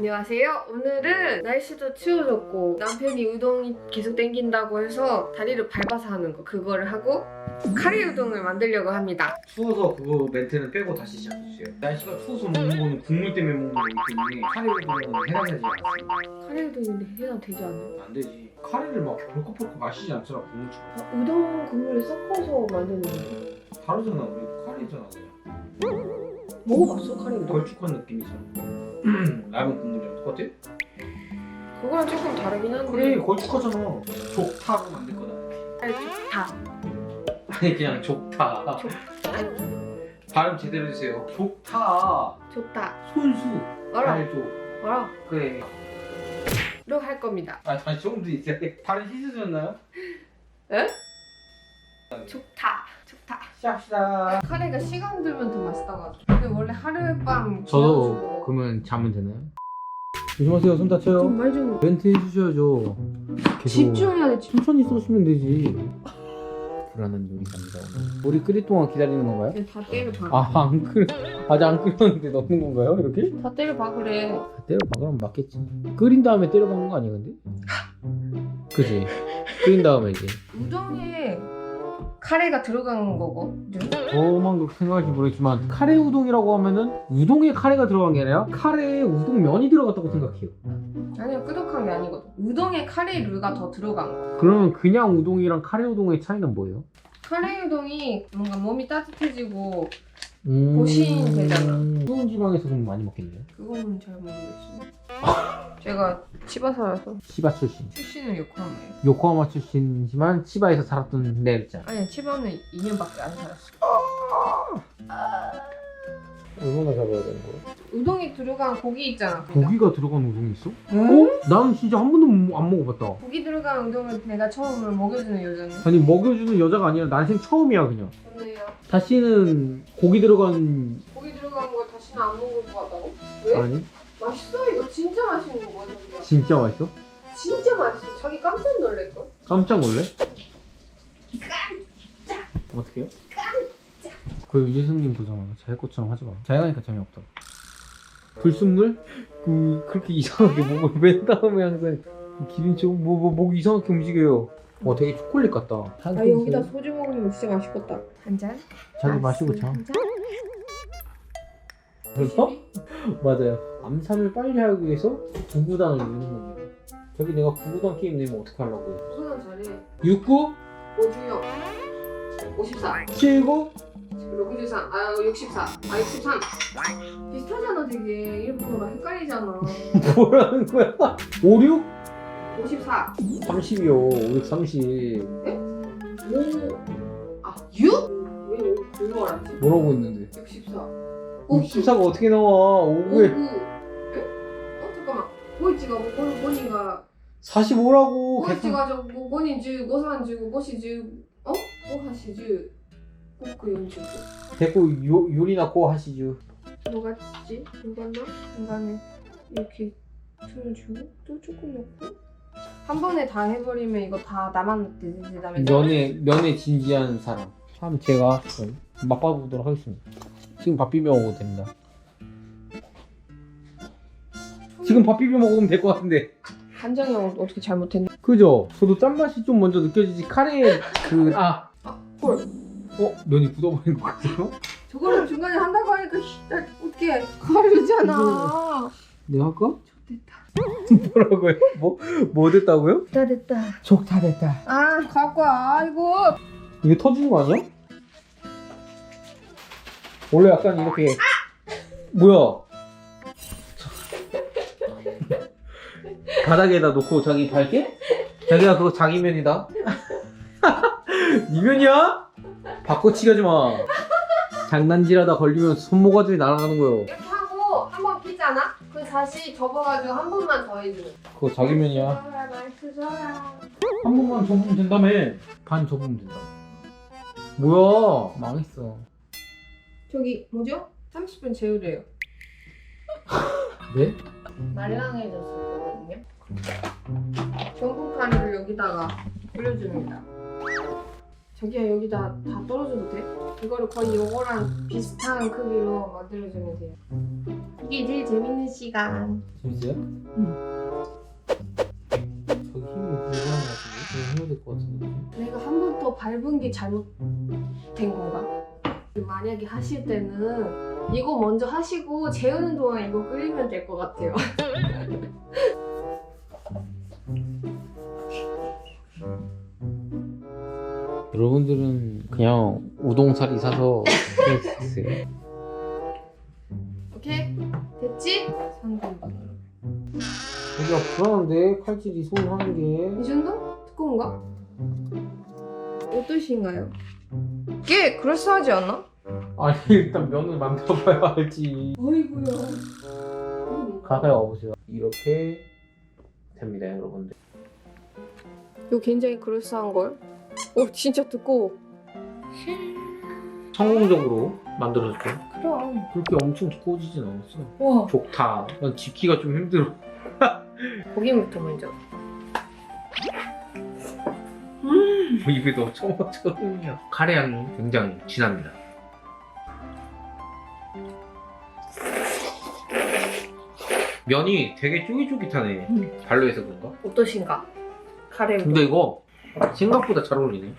안녕하세요. 오늘은 날씨도 추워졌고 남편이 우동이 계속 땡긴다고 해서 다리를 밟아서 하는 거 그거를 하고 카레 우동을 만들려고 합니다. 추워서 그거 멘트는 빼고 다시 시작해주세요. 날씨가 추워서 먹는 거는 국물 때문에 먹는 거기 때문에 카레를 먹는 해당되지 않습니다. 카레 우동인데 해당 되지 않아요? 안 되지. 카레를 막 벌컥벌컥 마시지 않잖아 국물처럼. 아, 우동 국물을 섞어서 만드는 거 다르잖아 우리 카레잖아 그냥. 먹어봤어 카레? 걸쭉한 느낌이잖아. 라면 국물이랑 똑같아? 그거랑 조금 다르긴 한데 그래 걸쭉하잖아. 족타로 만들 거다. 아니 좋다. 아니 그냥 족타. 발음 제대로 해주세요. 족타. 좋다. 손수. 알아 알죠. 알아. 그래. 이렇게 할 겁니다. 아 다시 조금 더 이제 발음 씻으셨나요? 좋다. 좋다. 시작합시다. 카레가 시간 들면 더 맛있다고 하죠. 근데 원래 하룻밤 저도 지나가지고 그러면 자면 되나요? 조심하세요 손 다쳐요 좀말좀 멘트 해주셔야죠 계속 집중해야 돼. 집- 천천히 쏘시면 되지 불안한 요리사입니다 오늘 물이 끓일 동안 기다리는 건가요? 그냥 다 때려봐. 아안 끓.. 아직 안 끓였는데 넣는 건가요 이렇게? 다 때려봐 그래. 때려봐 그럼 맞겠지 끓인 다음에 때려박는 거 아니야 근데? 그지 끓인 다음에 이제 우동에 카레가 들어간 거거든. 저만 그렇게 생각할지 모르겠지만 카레 우동이라고 하면은 우동에 카레가 들어간 게 아니라 카레에 우동 면이 들어갔다고 생각해요 아니야 끄덕한 게 아니거든. 우동에 카레 류가 더 들어간 거. 그러면 그냥 우동이랑 카레 우동의 차이는 뭐예요? 카레 우동이 뭔가 몸이 따뜻해지고 음... 보신 되잖아. 좋은 지방에서 그럼 많이 먹겠네요. 그거는 잘 모르겠어요. 제가 치바 살아서 치바 출신. 출신은 요코하마예요. 요코하마 출신이지만 치바에서 살았던 내일자. 아니야 치바는 2년밖에 안 살았어. 얼마나 잡아야 되는 거야? 우동에 들어간 고기 있잖아. 고기가 들어간 우동이 있어? 응? 어? 나는 진짜 한 번도 못- 안 먹어봤다. 고기 들어간 우동을 내가 처음으로 먹여주는 여자는 아니 먹여주는 여자가 아니라 난생 처음이야 그냥. 좋네요. 다시는 고기 들어간 고기 들어간 거 다시는 안 먹을 것 같다고? 왜? 아니 맛있어 이거 진짜 맛있는 거 뭐야 진짜 맛있어? 진짜 맛있어 자기 깜짝 놀랄걸? 깜짝 놀래? 어떻게요? 그 유재승님 보잖아. 자기 것처럼 하지 마. 자기가 하니까 재미없다. 불순물? 그 그렇게 이상하게 목을 맨 다음에 항상 기린 좀뭐뭐 목 이상하게 움직여요. 어 되게 초콜릿 같다. 아 여기다 소주 먹으면 진짜 맛있겠다 한 잔? 자기 마시고 자. 한 잔? 그래서? 맞아요. 암산을 빨리 하기 위해서 구구단을 누르는 겁니다. 저기 내가 구구단 게임 내면 어떻게 하려고요? 소연 잘해 69, 오주영 54 79, 63, 아 64, 아 63 비슷하잖아 되게 일본어랑 헷갈리잖아 뭐라는 거야? 56, 54 30이요. 5, 30. 5, 아 6? 왜 5, 5 알았지? 뭐라고 했는데? 64 64가 어떻게 나와? 59 5에 에? 어 잠깐만 보이치가 뭐 보니가 45라고. 5이치가 저5번인 주 5산 주 5시 주 어? 5하시 주 5그 연주 됐고 요, 요리나 고 하시죠. 뭐갔지? 중간나? 중간에 이렇게 술을 주고 또 조금 넣고 한 번에 다 해버리면 이거 다 나만 되다면 면에 면에 진지한 사람. 한번 제가 좀 맛봐보도록 하겠습니다. 지금 밥 비벼 먹어도 됩니다. 지금 밥 비벼 먹으면 될 것 같은데. 한정이 형 어떻게 잘못했나? 그죠? 저도 짠맛이 좀 먼저 느껴지지 카레 그 아. 헐 어? 면이 굳어버린 것 같아요? 저거를 중간에 한다고 하니까 어떻게 가르잖아 내가 할까? 됐다 뭐라고요? 뭐, 뭐 됐다고요? 됐다 됐다 족 다 됐다. 아 갖고 와 아이고 이거 터지는 거 아니야? 원래 약간 이렇게 뭐야? 바닥에다 놓고 자기 밟게? 자기가 그거 자기 면이다. 이 면이야? 바꿔치기 하지 마. 장난질하다 걸리면 손모가지 날아가는 거요. 다시 접어가지고 한 번만 더 해주는 그거 자기 면이야. 한 번만 접으면 된다며. 반 접으면 된다. 뭐야? 망했어. 저기 뭐죠? 30분 재우래요 네? 말랑해졌을 거거든요. 전분파를 여기다가 올려줍니다. 자기야 여기다 다 떨어져도 돼? 이거를 거의 요거랑 비슷한 크기로 만들어주면 돼요. 이게 제일 재밌는 시간. 재밌어요? 응. 저기 힘이 불가한 것 같은데? 좀 해야 될 것 같은데? 내가 한 번 더 밟은 게 잘못된 건가? 만약에 하실 때는 이거 먼저 하시고 재우는 동안 이거 끓이면 될 것 같아요. 여러분들은 그냥 우동사리 사서 드세요. 오케이? 됐지? 상관없어. 여기가 불안한데 칼질이 손 하는 게 이 정도? 두꺼운가? 어떠신가요? 꽤 그럴싸하지 않아? 아니 일단 면을 만들어봐야 알지 어이구야. 가까이 와보세요 이렇게 됩니다 여러분들 이거 굉장히 그럴싸한 걸. 오 진짜 두꺼워. 성공적으로 만들어졌죠 그럼. 그렇게 엄청 두꺼워지진 않았어 와. 좋다 난 집기가 좀 힘들어 고기부터 먼저. 입에 처음 처음이야 카레 향이 굉장히 진합니다 면이 되게 쫄깃쫄깃하네 음. 발로해서 그런가? 어떠신가? 카레. 근데 이거 생각보다 잘 어울리네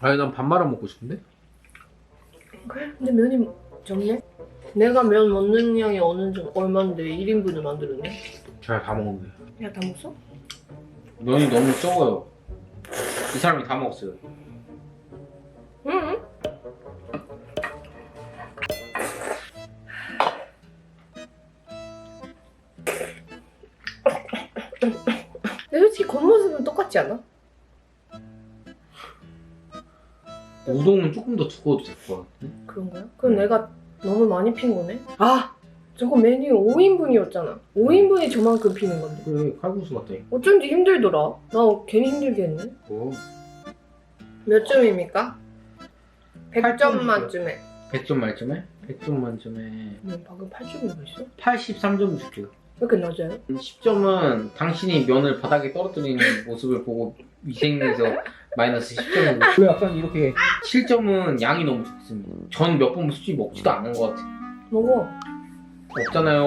아니 난 밥 말아 먹고 싶은데? 그래? 근데 면이 적네? 내가 면 먹는 양이 어느 정도 얼마인데 1인분을 만들었네? 잘다 먹었네 야다 먹었어? 면이 너무 적어요 이 사람이 다 먹었어요 응. 근데 솔직히 겉모습은 똑같지 않아? 우동은 조금 더 두꺼워도 될 것 같아 그런 거야? 그럼 내가 너무 많이 핀 거네? 아! 저거 메뉴 5인분이었잖아 5인분이 저만큼 피는 건데 그래 칼국수 같아 어쩐지 힘들더라 나 괜히 힘들게 했네 어. 몇 점입니까? 100점 팔점 만점에 100점 만점에? 100점 만점에 너 방금 8점이 있어? 83점 줄게요 왜 이렇게 낮아요? 10점은 당신이 면을 바닥에 떨어뜨리는 모습을 보고 위생에서 마이너스 10점이고 왜 약간 이렇게 7점은 양이 너무 적습니다 전 몇 번 솔직히 먹지도 않은 것 같아요 먹어 없잖아요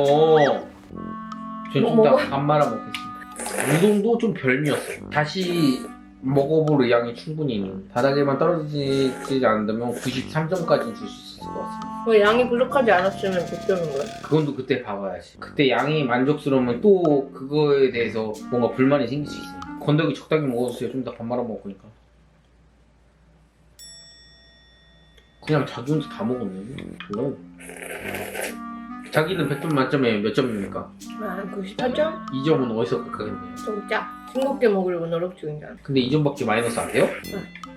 뭐 먹어? 밥 말아 먹겠습니다 우동도 좀 별미였어요 다시 먹어볼 의향이 충분히 있는 바닥에만 떨어지지 않는다면 93점까지 줄 수 있을 것 같습니다 왜 양이 부족하지 않았으면 100점인 거야? 그건 또 그때 봐봐야지. 그때 양이 만족스러우면 또 그거에 대해서 뭔가 불만이 생길 수 있으니까. 건더기 적당히 먹어주세요. 좀더밥 말아 먹을 거니까. 그냥 자기 혼자 다 먹었네. 그래. 자기는 100점 만점에 몇 점입니까? 아 98점? 2점은 어디서 깎아겠네요. 좀 짜. 싱겁게 먹으려고 노력 중이잖아 근데 2점밖에 마이너스 안 돼요?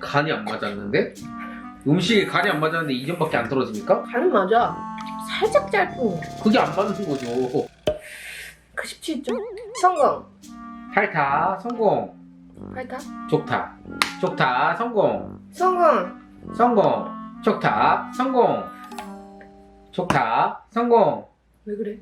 간이 안 맞았는데? 음식에 간이 안 맞았는데 2점밖에 안 떨어집니까? 간은 맞아 살짝 짧은 그게 안 맞는 거죠. 97점? 성공 8타 성공. 팔타? 좋다. 좋다. 성공. 성공 성공. 좋다. 성공. 좋다. 성공. 왜 그래?